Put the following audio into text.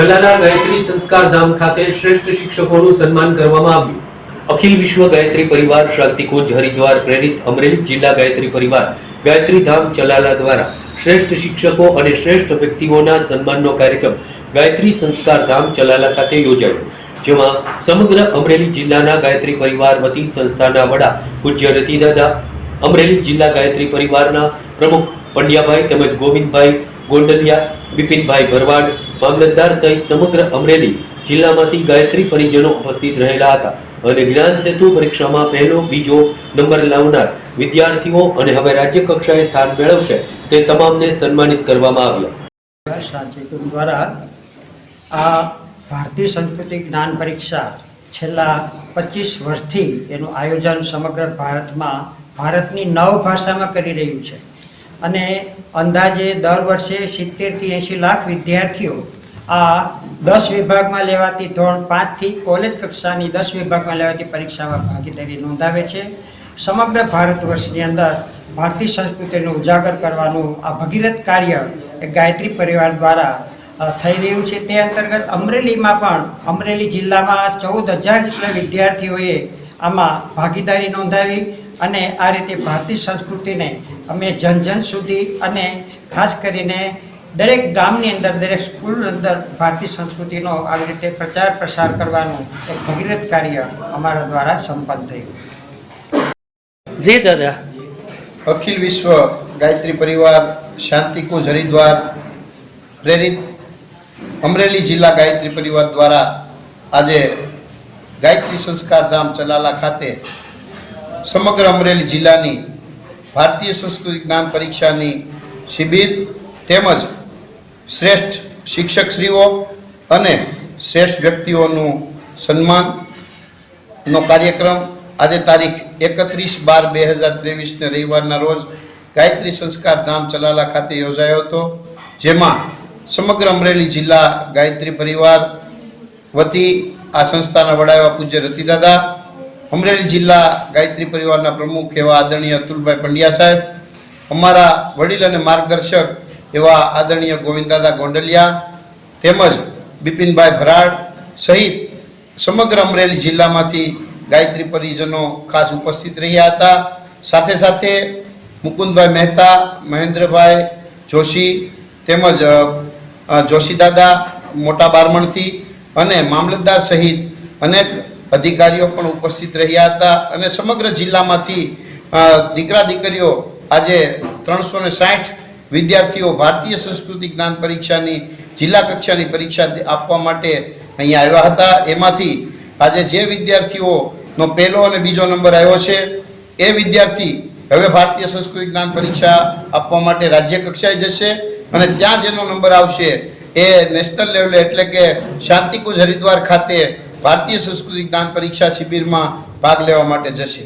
જલાલા ગાયત્રી સંસ્કાર ધામ ખાતે શ્રેષ્ઠ શિક્ષકોનું સન્માન કરવામાં આવ્યું. અખિલ વિશ્વ ગાયત્રી પરિવાર શાંતિકુંજ હરિદ્વાર પ્રેરિત અમરેલી જિલ્લા ગાયત્રી પરિવાર ગાયત્રી ધામ ચલાલા દ્વારા શ્રેષ્ઠ શિક્ષકો અને શ્રેષ્ઠ વ્યક્તિઓના સન્માનનો કાર્યક્રમ ગાયત્રી સંસ્કાર ધામ ચલાલા ખાતે યોજાયો, જેમાં સમગ્ર અમરેલી જિલ્લાના ગાયત્રી પરિવાર વતી સંસ્થાના વડા પૂજ્ય રતિદાદા, અમરેલી જિલ્લા ગાયત્રી પરિવારના પ્રમુખ પંડ્યાભાઈ તેમજ ગોવિંદભાઈ ગોંડલિયા, બિપિનભાઈ ભરવાડ મામલતદાર સહિત સમગ્ર અમરેલી જિલ્લામાંથી ગાયત્રી પરિજનો ઉપસ્થિત રહેલા હતા અને જ્ઞાન સેતુ પરીક્ષામાં પહેલો, બીજો નંબર લાવનાર વિદ્યાર્થીઓ અને હવે રાજ્ય કક્ષાએ સ્થાન મેળવશે તે તમામને સન્માનિત કરવામાં આવ્યા. સાચીકુંજ દ્વારા આ ભારતીય સંસ્કૃતિ જ્ઞાન પરીક્ષા છેલ્લા પચીસ વર્ષથી એનું આયોજન સમગ્ર ભારતમાં ભારતની નવ ભાષામાં કરી રહ્યું છે. અને અંદાજે દર વર્ષે સિત્તેરથી એંશી લાખ વિદ્યાર્થીઓ આ દસ વિભાગમાં લેવાતી ધોરણ પાંચથી કોલેજ કક્ષાની દસ વિભાગમાં લેવાતી પરીક્ષામાં ભાગીદારી નોંધાવે છે. સમગ્ર ભારત વર્ષની અંદર ભારતીય સંસ્કૃતિને ઉજાગર કરવાનું આ ભગીરથ કાર્ય એ ગાયત્રી પરિવાર દ્વારા થઈ રહ્યું છે. તે અંતર્ગત અમરેલીમાં પણ, અમરેલી જિલ્લામાં ચૌદ હજાર જેટલા વિદ્યાર્થીઓએ આમાં ભાગીદારી નોંધાવી અને આ રીતે ભારતીય સંસ્કૃતિને અમે જન જન સુધી અને ખાસ કરીને દરેક ગામની અંદર દરેક સ્કૂલ અંદર ભારતીય સંસ્કૃતિનો આવી રીતે પ્રચાર પ્રસાર કરવાનું એક ભગીરથ કાર્ય અમારા દ્વારા સંપન્ન થયું જી દાદા. અખિલ વિશ્વ ગાયત્રી પરિવાર શાંતિકુંજ હરિદ્વાર પ્રેરિત અમરેલી જિલ્લા ગાયત્રી પરિવાર દ્વારા આજે ગાયત્રી સંસ્કાર ધામ ચલાલા ખાતે સમગ્ર અમરેલી જિલ્લાની ભારતીય સંસ્કૃતિ જ્ઞાન પરીક્ષાની શિબિર તેમજ શ્રેષ્ઠ શિક્ષકશ્રીઓ અને શ્રેષ્ઠ વ્યક્તિઓનું સન્માનનો કાર્યક્રમ આજે તારીખ એકત્રીસ બાર બે હજાર ત્રેવીસને રવિવારના રોજ ગાયત્રી સંસ્કાર ધામ ચલાલા ખાતે યોજાયો હતો, જેમાં સમગ્ર અમરેલી જિલ્લા ગાયત્રી પરિવાર વતી આ સંસ્થાના વડા એવા પૂજ્ય રતિદાદા અમરેલી જિલ્લા ગાયત્રી પરિવારના પ્રમુખ એવા આદરણીય અતુલભાઈ પંડ્યા સાહેબ, અમારા વડીલ અને માર્ગદર્શક એવા આદરણીય ગોવિંદદાદા ગોંડલિયા તેમજ બિપિનભાઈ ભરાડ સહિત સમગ્ર અમરેલી જિલ્લામાંથી ગાયત્રી પરિજનો ખાસ ઉપસ્થિત રહ્યા હતા. સાથે સાથે મુકુંદભાઈ મહેતા, મહેન્દ્રભાઈ જોશી તેમજ જોશી દાદા મોટા બારમણથી અને મામલતદાર સહિત અનેક અધિકારીઓ પણ ઉપસ્થિત રહ્યા હતા અને સમગ્ર જિલ્લામાંથી દીકરા દીકરીઓ આજે ત્રણસો ને સાઠ વિદ્યાર્થીઓ ભારતીય સંસ્કૃતિ જ્ઞાન પરીક્ષાની, જિલ્લા કક્ષાની પરીક્ષા આપવા માટે અહીંયા આવ્યા હતા. એમાંથી આજે જે વિદ્યાર્થીઓનો પહેલો અને બીજો નંબર આવ્યો છે, એ વિદ્યાર્થી હવે ભારતીય સંસ્કૃતિ જ્ઞાન પરીક્ષા આપવા માટે રાજ્ય કક્ષાએ જશે અને ત્યાં જેનો નંબર આવશે. એ નેશનલ લેવલે એટલે કે શાંતિકુંજ હરિદ્વાર ખાતે ભારતીય સંસ્કૃતિ જ્ઞાન પરીક્ષા શિબિરમાં ભાગ લેવા માટે જશે.